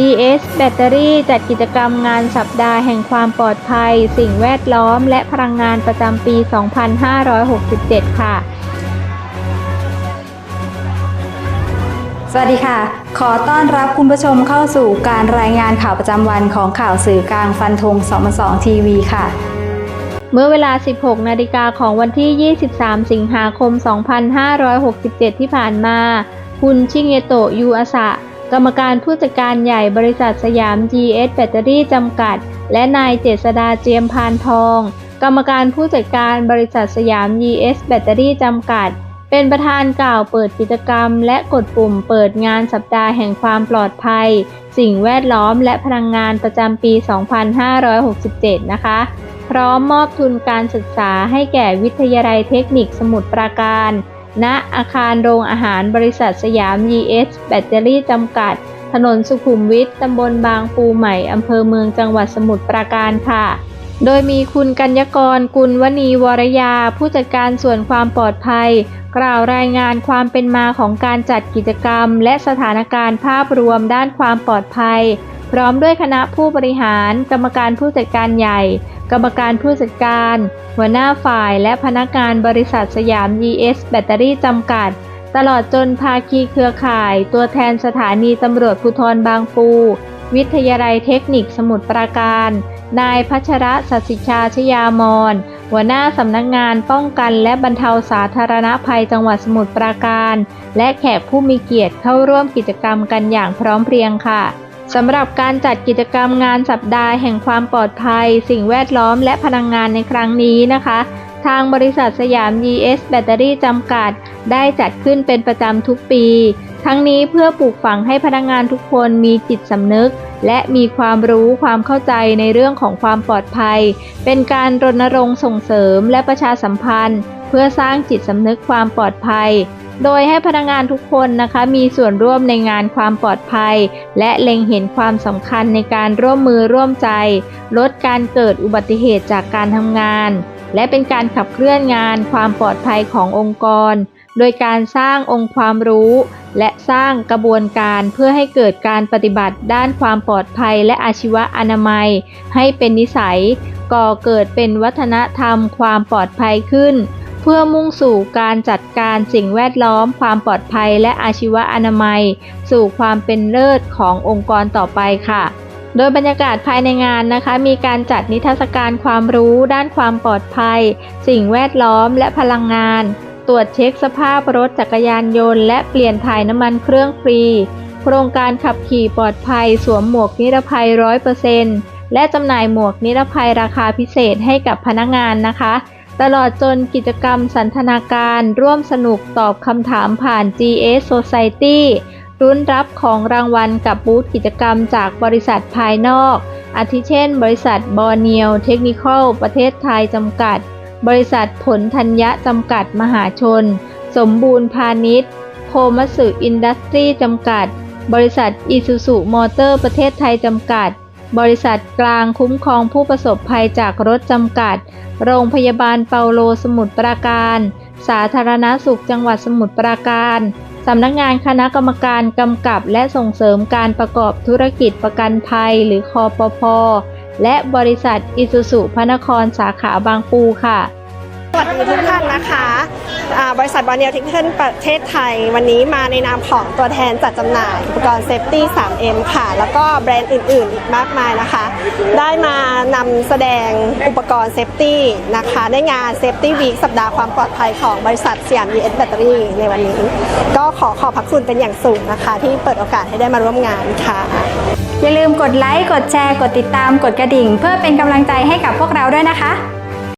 GS แบตเตอรี่จัดกิจกรรมงานสัปดาห์แห่งความปลอดภัย สิ่งแวดล้อม และพลังงานประจำปี 2567 ค่ะ สวัสดีค่ะ ขอต้อนรับคุณผู้ชมเข้าสู่การรายงานข่าวประจำวันของข่าวสื่อกลางฟันธง2 2ทีวีค่ะ เมื่อเวลา 16 นาฬิกาของวันที่ 23 สิงหาคม 2567 ที่ผ่านมา คุณชิเงโตะยูอาสะ กรรมการผู้จัดการใหญ่บริษัทสยาม GS แบตเตอรี่จำกัด และนายเจษดาเจียมพานทอง กรรมการผู้จัดการบริษัทสยาม GS แบตเตอรี่จำกัด เป็นประธานกล่าวเปิดกิจกรรม และกดปุ่มเปิดงานสัปดาห์แห่งความปลอดภัย สิ่งแวดล้อมและพลังงานประจำปี 2567 นะคะ พร้อมมอบทุนการศึกษาให้แก่วิทยาลัยเทคนิคสมุทรปราการ ณอาคารโรงอาหารบริษัทสยาม ES แบตเตอรี่จำกัด ถนนสุขุมวิทตำบลบางปูใหม่ อำเภอเมืองจังหวัดสมุทรปราการค่ะ โดยมีคุณกัญญกร กุลวณีวรยา ผู้จัดการส่วนความปลอดภัย กล่าวรายงานความเป็นมาของการจัดกิจกรรม และสถานการณ์ภาพรวมด้านความปลอดภัย พร้อมด้วยคณะผู้บริหาร กรรมการผู้จัดการใหญ่ กรรมการผู้จัดการ หัวหน้าฝ่ายและพนักงานบริษัทสยาม ES แบตเตอรี่จำกัด ตลอดจนภาคีเครือข่าย ตัวแทนสถานีตำรวจภูธรบางปู วิทยาลัยเทคนิคสมุทรปราการ นายพัชระสัสิชาชยามอนหัวหน้าสำนักงานป้องกันและบรรเทาสาธารณภัยจังหวัดสมุทรปราการ และแขกผู้มีเกียรติเข้าร่วมกิจกรรมกันอย่างพร้อมเพรียงค่ะ สำหรับการจัดกิจกรรมงานสัปดาห์แห่งความปลอดภัย สิ่งแวดล้อมและพลังงานในครั้งนี้นะคะ ทางบริษัทสยาม ES แบตเตอรี่จำกัด ได้จัดขึ้นเป็นประจำทุกปี ทั้งนี้เพื่อปลูกฝังให้พนักงานทุกคนมีจิตสำนึก และมีความรู้ความเข้าใจในเรื่องของความปลอดภัย เป็นการรณรงค์ส่งเสริมและประชาสัมพันธ์ เพื่อสร้างจิตสำนึกความปลอดภัย โดยให้พนักงานทุกคนนะคะมีส่วนร่วมในงานความปลอดภัย และเล็งเห็นความสำคัญในการร่วมมือร่วมใจ ลดการเกิดอุบัติเหตุจากการทำงาน และเป็นการขับเคลื่อนงานความปลอดภัยขององค์กร โดยการสร้างองค์ความรู้ และสร้างกระบวนการเพื่อให้เกิดการปฏิบัติด้านความปลอดภัย และอาชีวะอนามัย ให้เป็นนิสัย ก่อเกิดเป็นวัฒนธรรมความปลอดภัยขึ้น เพื่อมุ่งสู่การจัดการสิ่งแวดล้อม ความปลอดภัย และอาชีวะอนามัย สู่ความเป็นเลิศขององค์กรต่อไปค่ะโดยบรรยากาศภายในงานนะคะมีการจัดนิทรรศการความรู้ด้านความปลอดภัย สิ่งแวดล้อมและพลังงาน ตรวจเช็คสภาพรถจักรยานยนต์ และเปลี่ยนถ่ายน้ำมันเครื่องฟรี โครงการขับขี่ปลอดภัย สวมหมวกนิรภัย100%และจำหน่ายหมวกนิรภัยราคาพิเศษให้กับพนักงานนะคะ ตลอดจนกิจกรรมสันทนาการร่วมสนุกตอบคำถามผ่าน GS Society รุ้นรับของรางวัลกับบูธกิจกรรมจากบริษัทภายนอก อาทิเช่น บริษัทบอร์เนียวเทคนิคอลประเทศไทยจำกัด บริษัทผลธัญญะจำกัดมหาชน สมบูรณ์พาณิชย์โคมัสึอินดัสตรีจำกัด บริษัทอิซูซุมอเตอร์ประเทศไทยจำกัด บริษัทกลางคุ้มครองผู้ประสบภัยจากรถจำกัด โรงพยาบาลเปาโลสมุทรปราการ สาธารณสุขจังหวัดสมุทรปราการ สำนักงานคณะกรรมการกำกับและส่งเสริมการประกอบธุรกิจประกันภัยหรือคอปพและบริษัทอิซุสพระนครสาขาบางปูค่ะ วัสดีทุกท่านนะคะบริษัทบอลเนียลเทคนิคประเทศไทย วันนี้มาในนามของตัวแทนจัดจำหน่าย อุปกรณ์เซฟตี้ 3M ค่ะ แล้วก็แบรนด์อื่น ๆ อีกมากมายนะคะ ได้มานำแสดงอุปกรณ์เซฟตี้นะคะ ในงานเซฟตี้วีคสัปดาห์ความปลอดภัยของบริษัทสยาม ES แบตเตอรี่ในวันนี้ ก็ขอขอบพระคุณเป็นอย่างสูงนะคะ ที่เปิดโอกาสให้ได้มาร่วมงานค่ะอย่าลืมกดไลค์ กดแชร์ กดติดตาม กดกระดิ่ง เพื่อเป็นกำลังใจให้กับพวกเราด้วยนะคะ